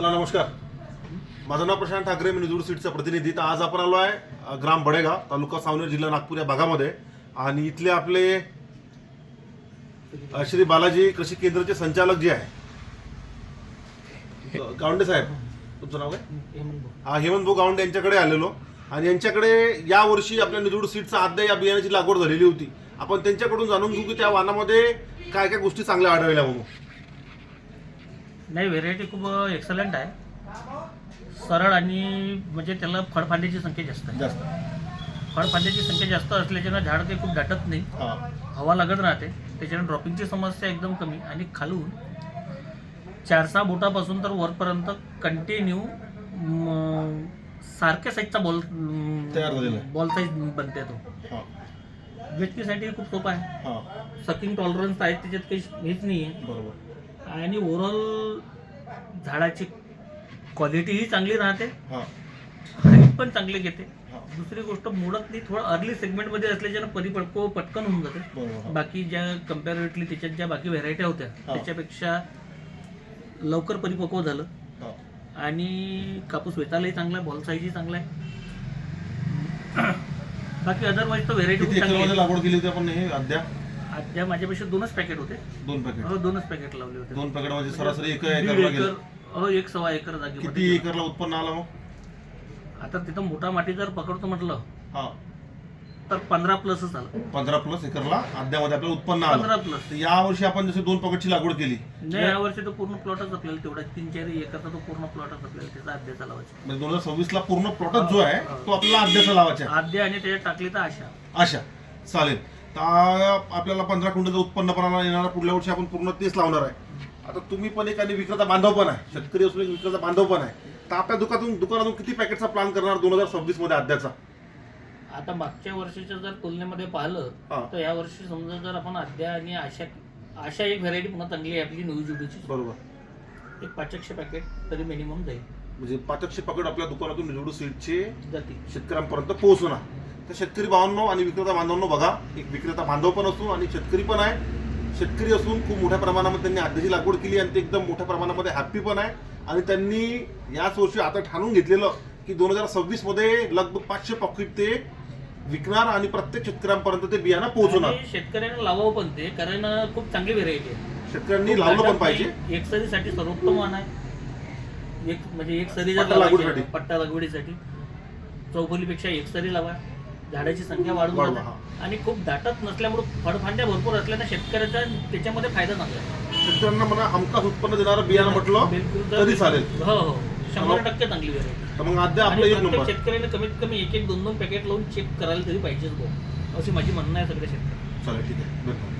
चला नमस्कार. माझं नाव प्रशांत ठाकरे मी निजूर सीटचा प्रतिनिधी. तर आज आपण आलो आहे ग्राम बडेगाव तालुका सावनेर जिल्हा नागपूर या भागामध्ये. आणि इथले आपले श्री बालाजी कृषी केंद्राचे संचालक जे आहे. गावंडे साहेब तुमचं नाव काय? हा हेमंत भाऊ गावंडे यांच्याकडे आलेलो. आणि यांच्याकडे या वर्षी आपल्या निजूड सीटचा आद्य या बियाण्याची लागवड झालेली होती. आपण त्यांच्याकडून जाणून घेऊ की त्या वाहनामध्ये काय काय गोष्टी चांगल्या आढळल्या म्हणून नाही व्हेरायटी खूप एक्सलंट आहे. सरळ आणि म्हणजे त्याला फळफांद्याची संख्या जास्त आहे. जास्त. फळफांद्याची संख्या जास्त असल्याच्यानं झाड ते खूप दाटत नाही. हवा लागत राहते. त्याच्यानं ड्रॉपिंगची समस्या एकदम कमी. आणि खालून चार सहा बोटापासून तर वरपर्यंत कंटिन्यू सारख्या साईजचा बॉल तयार झालेला आहे. बॉल साईज बनते तो. वेचणीसाठी खूप सोपा आहे. सकिंग टॉलरन्स आहे त्याच्यात काही हेच नाही आहे बरोबर. आणि ओव्हरऑल झाडाची क्वालिटीही चांगली राहते. हा. हाईट पण चांगली घेते. हा. दुसरी गोष्ट मुळात नाही थोडं अर्ली सेगमेंटमध्ये असल्याच्यानं परिपक्व पटकन होऊन जाते. बाकी ज्या कम्पॅरेटिव्हली त्याच्यात ज्या बाकी व्हेरायट्या होत्या हा. त्याच्यापेक्षा लवकर परिपक्व झालं. हा. आणि कापूस वेचायलाही चांगला आहे बॉल साईजही चांगला आहे. बाकी अदरवाईज तर व्हेरायटी. लागवड केली होती आपण हे अद्या अद्या माझ्यापेक्षा दोनच पॅकेट होते. दोन पॅकेट हो दोनच पॅकेट लावले होते. दोन पॅकेट म्हणजे सरासरी एक दीड एकरला एकर गेलं हो एक सव्वा एकर किती जागेमध्ये एकरला उत्पन्न आलं मग? आता तिथं मोठा माती जर पकडतो म्हटलं हा. तर पंधरा प्लसच आलं. पंधरा प्लस एकरला अद्यामध्ये आपल्याला उत्पन्न आलं. पंधरा प्लस तर या वर्षी आपण जसे दोन पॅकेटची लागवड केली. नाही यावर्षी तर पूर्ण प्लॉटच आपल्याला तेवढा. तीन चार एकरचा तो पूर्ण प्लॉटच आपल्याला त्याचा अध्याचा लावायचा. म्हणजे दोन हजार सव्वीस ला पूर्ण प्लॉटच जो आहे तो आपल्याला अद्याचा लावायचा आहे. आद्य आणि त्याच्यात टाकली तर आशा. अशा चालेल. आपल्याला पंधरा क्विंटलचं उत्पन्न पण येणार पुढल्या वर्षी आपण पूर्ण तेच लावणार आहे. आता तुम्ही पण एक आणि विक्रेता बांधव पण आहे. शेतकरी असून एक विक्रेता बांधव पण आहे. तर आपल्या दुकानातून दुकानातून किती पॅकेटचा प्लॅन करणार दोन हजार सव्वीसमध्ये अद्याचा आता मागच्या वर्षीच्या जर तुलनेमध्ये पाहिलं हा. तर या वर्षी समजा जर आपण आद्या आणि आशा आशा एक व्हेरायटी पुन्हा चांगली आहे आपली न्यू जुडीची बरोबर. एक पाचकशे पॅकेट तरी मिनिमम जाईल. म्हणजे पाचकशे पकड आपल्या दुकानातून निवडू सीटचे जातील. शेतकऱ्यांपर्यंत पोहोचवणार. तर शेतकरी बांधव आणि विक्रेता बांधवांनो बघा एक विक्रेता बांधव पण असतो आणि शेतकरी पण आहे. शेतकरी असून खूप मोठ्या प्रमाणामध्ये त्यांनी आद्याची लागवड केली आणि ते एकदम मोठ्या प्रमाणामध्ये हॅप्पी पण आहे. आणि त्यांनी याच वर्षी आता ठाणून घेतलेलं की दोन हजार सव्वीसमध्ये लगभग पाचशे पॉकेट ते विकणार आणि प्रत्येक शेतकऱ्यांपर्यंत ते बियाणं पोहोचवणार. शेतकऱ्यांना लावावं पण ते कारण खूप चांगली व्हेरायटी आहे. शेतकऱ्यांनी लावलं पण पाहिजे. एक सरीसाठी सर्वोत्तम आहे. एक म्हणजे एक सरी लागवडीसाठी. पट्टा लागवडीसाठी. चौफुलीपेक्षा एक सरी लावा. झाडाची संख्या वाढून वाढवा, जाते. आणि खूप दाटत नसल्यामुळे फळफांद्या भरपूर असल्यानं शेतकऱ्याचा त्याच्यामध्ये फायदा चांगला आहे शेतकऱ्यांना म्हणा हमखास उत्पन्न देणारं बियाणं म्हटलं बिलकुल तरी चालेल. हो हो. शंभर टक्के चांगली व्हेरायटी तर मग आद्या आपलं आणि एक प्रत्येक नंबर. शेतकऱ्याने कमीत कमी एक एक दोन दोन पॅकेट लावून चेक करायला तरी पाहिजेच भाऊ अशी माझी म्हणणं आहे सगळ्या शेतकऱ्यांना. चालेल ठीक आहे. धन्यवाद.